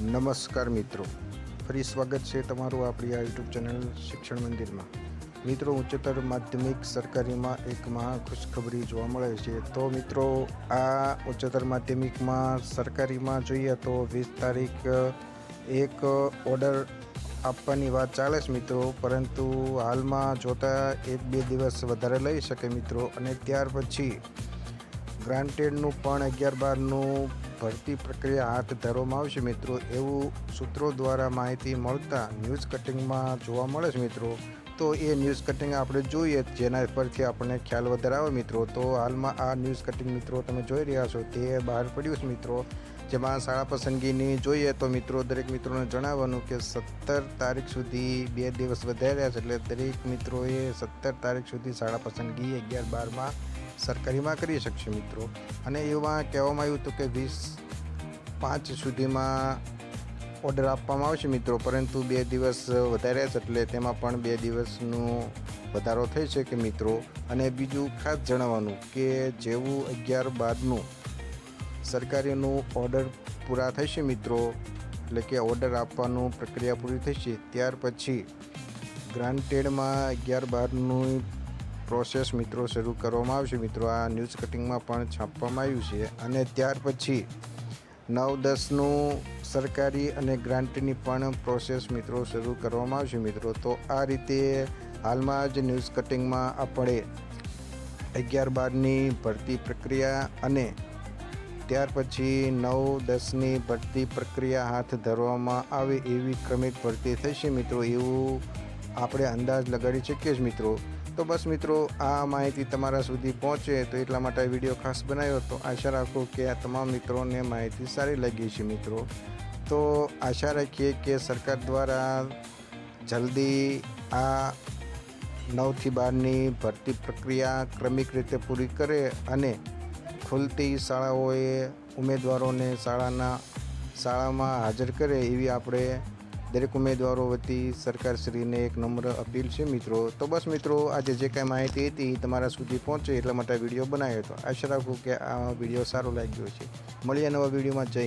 નમસ્કાર મિત્રો. ફરી સ્વાગત છે તમારું આપણી આ યુટ્યુબ ચેનલ શિક્ષણ મંદિરમાં. મિત્રો, ઉચ્ચતર માધ્યમિક સરકારીમાં એક મહા ખુશખબરી જોવા મળે છે. તો મિત્રો, આ ઉચ્ચતર માધ્યમિકમાં સરકારીમાં જોઈએ તો વીસ તારીખ, એક ઓર્ડર આપવાની વાત ચાલે છે મિત્રો. પરંતુ હાલમાં જોતા એક બે દિવસ વધારે લઈ શકે મિત્રો. અને ત્યાર પછી ગ્રાન્ટેડનું પણ અગિયાર બારનું ભરતી પ્રક્રિયા હાથ ધરવામાં આવશે મિત્રો. એવું સૂત્રો દ્વારા માહિતી મળતા ન્યૂઝ કટિંગમાં જોવા મળે છે મિત્રો. તો એ ન્યૂઝ કટિંગ આપણે જોઈએ, જેના પરથી આપણને ખ્યાલ વધારે આવે મિત્રો. તો હાલમાં આ ન્યૂઝ કટિંગ મિત્રો તમે જોઈ રહ્યા છો, તે બહાર પડ્યું છે મિત્રો. જેમાં શાળા પસંદગીની જોઈએ તો મિત્રો, દરેક મિત્રોને જણાવવાનું કે સત્તર તારીખ સુધી બે દિવસ વધાર્યા છે, એટલે દરેક મિત્રોએ સત્તર તારીખ સુધી શાળા પસંદગી અગિયાર બારમાં સરકારીમાં કરી શકશે મિત્રો. અને એમાં કહેવામાં આવ્યું હતું કે વીસ પાંચ સુધીમાં ઓર્ડર આપવામાં આવશે મિત્રો. પરંતુ બે દિવસ વધારે છે એટલે તેમાં પણ બે દિવસનું વધારો થઈ છે કે મિત્રો. અને બીજું ખાસ જણાવવાનું કે જેવું અગિયાર બારનું સરકારીનું ઓર્ડર પૂરા થશે મિત્રો, એટલે કે ઓર્ડર આપવાનું પ્રક્રિયા પૂરી થશે, ત્યાર પછી ગ્રાન્ટેડમાં અગિયાર બારનું પ્રોસેસ મિત્રો શરૂ કરવામાં આવશે. મિત્રો, આ ન્યૂઝ કટિંગમાં પણ છાપવામાં આવ્યું છે. અને ત્યાર પછી નવ દસનું સરકારી અને ગ્રાન્ટની પણ પ્રોસેસ મિત્રો શરૂ કરવામાં આવશે. મિત્રો, તો આ રીતે હાલમાં જ ન્યૂઝ કટિંગમાં આપણે અગિયાર બારની ભરતી પ્રક્રિયા અને ત્યાર પછી નવ દસની ભરતી પ્રક્રિયા હાથ ધરવામાં આવે એવી ક્રમિક ભરતી થશે. મિત્રો, એવું આપણે અંદાજ લગાડી શકીએ છીએ. મિત્રો તો બસ મિત્રો, આ માહિતી તમારા સુધી પહોંચે તો એટલા માટે વીડિયો ખાસ બનાવ્યો તો આશા રાખું કે આ તમામ મિત્રોને માહિતી સારી લાગી છે મિત્રો. તો આશા રાખીએ કે સરકાર દ્વારા જલ્દી આ નવથી બારની ભરતી પ્રક્રિયા ક્રમિક રીતે પૂરી કરે અને ખુલતી શાળાઓએ ઉમેદવારોને શાળાના શાળામાં હાજર કરે એવી આપણે દરેક ઉમેદવારો વતી સરકારશ્રીને એક નમ્ર અપીલ છે મિત્રો. તો બસ મિત્રો, આજે જે કાંઈ માહિતી હતી તમારા સુધી પહોંચે એટલા માટે વીડિયો બનાવ્યો હતો. આશા રાખું કે આ વીડિયો સારો લાગ્યો છે મળીએ નવા વિડીયોમાં. જય